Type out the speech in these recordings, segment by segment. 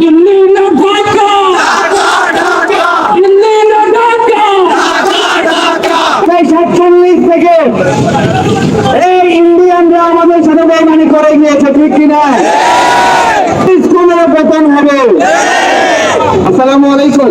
দিল্লি না থেকে এই ইন্ডিয়ানরা আমাদের সাথে বেমানি করে গিয়েছে, ঠিক কিনা? স্কুলের হবে। আসসালামু আলাইকুম।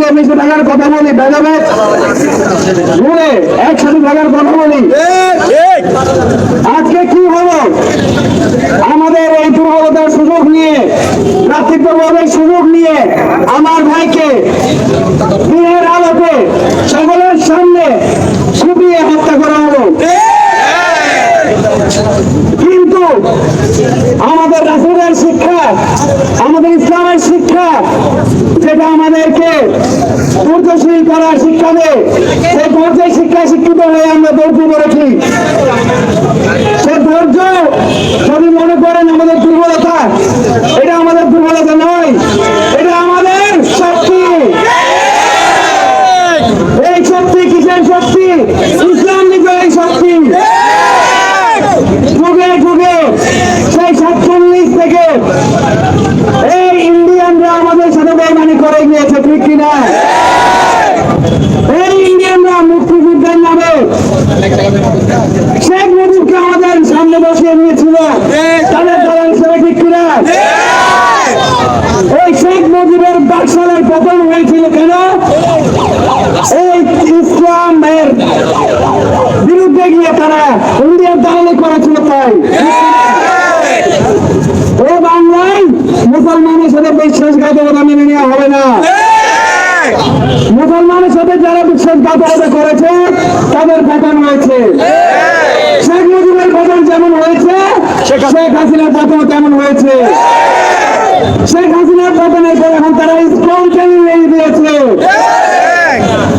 মিলে মিশে থাকার কথা বলি ভেদাভেদ একসাথে থাকার কথা বলি। আজকে কি হলো? আমাদের এই দুর্বলতার সুযোগ নিয়ে ভ্রাতৃত্ববোধের সুযোগ নিয়ে আমার ভাইকে দিনের আলোতে সকলের সামনে ছুপিয়ে হত্যা করা হলো। কিন্তু আমাদের রাসুলের শিক্ষা, আমাদের ইসলামের শিক্ষা যেটা আমাদেরকে ধৈর্যশীল করার শিক্ষা দেয় সেই ধৈর্যের শিক্ষা শিক্ষিত হয়ে আমরা ধৈর্য করেছি সে ধৈর্য যদি মনে করেন আমাদের দুর্বলতা এটা আমাদের দুর্বলতা নয় এটা আমাদের শক্তি। এই শক্তি কিসের শক্তি? ইসলাম নিজের এই শক্তি যুগে যুগে সেই সাতচল্লিশ থেকে এই ইন্ডিয়ানরা আমাদের সাথে বেমানি করে গিয়েছে ঠিক কিনা এই ইন্ডিয়ানরা মুক্তিযুদ্ধের নামে শেখ মুজিবকে আমাদের সামনে বসিয়ে নিয়েছিল তাদের দল হিসেবে ঠিক কিনা? এই শেখ মুজিবের বাকশালের পতন হয়েছিল কেন? এই ইসলামের বিরুদ্ধে গিয়ে তারা ইন্ডিয়ার দালালি করেছিল তাই। ও বাংলায় মুসলমানের সাথে বিশ্বাসঘাতকতা মেনে নেওয়া হবে না। মুসলমানের সাথে যারা বিশ্বাসঘাতকতা করেছে, তাদের পতন হয়েছে। শেখ মুজিবের পতন যেমন হয়েছে, শেখ হাসিনার পতন তেমন হয়েছে। শেখ হাসিনার পতনের পর এখন তারা ইসলামকে নিয়ে দিয়েছে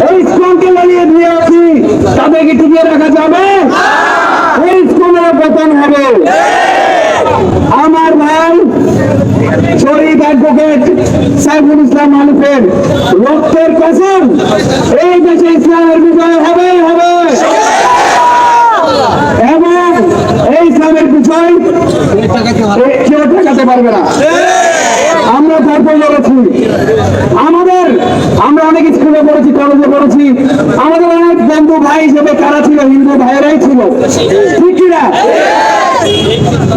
এই স্কুলকে লাগিয়ে দিয়েছি তাদেরকে টিকিয়ে রাখা যাবে এই স্কুলের পতন হবে আমার ভাই শরীফ অ্যাডভোকেট সাইফুল ইসলাম মালুফের রক্তের কসম, এই দেশে ইসলামের বিজয় হবে হবে। এবং এই ইসলামের বিজয় এ- কেউ ঠেকাতে পারবে না। আমরা তারপর বলেছি আমাদের, আমরা অনেক স্কুলে পড়েছি, কলেজে পড়েছি। আমাদের অনেক বন্ধু ভাই হিসেবে কারা ছিল? হিন্দু ভাইয়েরাই ছিল। ঠিক কিনা?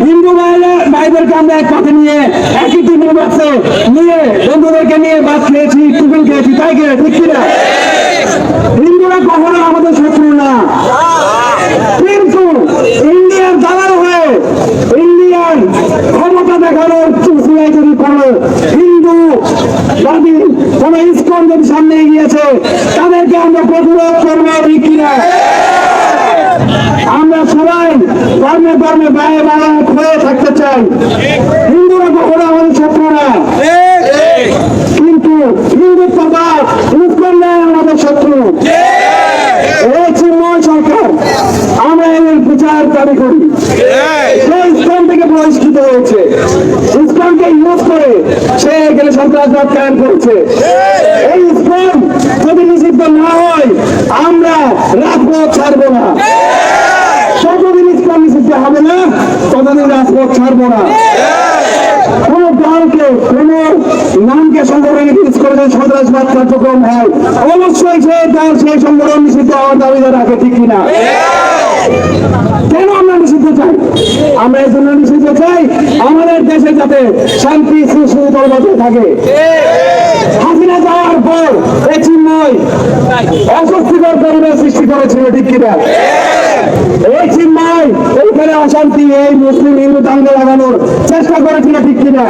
হিন্দু ভাইদেরকে আমরা এক পথে নিয়ে, একই টিফিন বক্সে নিয়ে বন্ধুদেরকে নিয়ে ভাত খেয়েছি, টিফিন খেয়েছি, তাই কিনা ঠিক কিনা হিন্দুরা কখনো আমাদের শত্রু না। কিন্তু ইন্ডিয়ার দালাল হয়ে ইন্ডিয়ান ক্ষমতা দেখানোর চুষিয়ায় যদি কোনো হিন্দু বাদী কোন ইস্কন যদি সামনে এগিয়েছে তাদেরকে আমরা প্রতিরোধ করব, ঠিক কিনা আমরা সবাই ধর্মে ধর্মে বায়ে বায়ে হয়ে থাকতে চাই। হিন্দুরা কখনো আমাদের শত্রু না কিন্তু হিন্দুত্ববাদ ইস্কনরাই আমাদের শত্রু। এই চিন্ময় সরকার। আমরা এর করি। সে ইসলাম থেকে ইউজ করে করছে। এই না আমরা ছাড়বো না। হবে না ততদিন রাজপথ ছাড়বো না। কোন দলকে, কোন নামকে করে যদি সন্ত্রাসবাদ কার্যক্রম হয়, অবশ্যই সে সেই সংগঠন নিষিদ্ধ হওয়ার রাখে, ঠিক কিনা? কেন আমরা নিষিদ্ধ চাই? আমরা নিষিদ্ধ চাই, আমাদের দেশে যাতে শান্তি, সুশৃঙ্খল বজায় থাকে। হাসিনা যাওয়ার পর অস্বস্তিকর পরিবেশ সৃষ্টি করেছিল, ঠিক কিনা? এই অশান্তি এই মুসলিম হিন্দু দাঙ্গা লাগানোর চেষ্টা করেছিল ঠিক কিনা?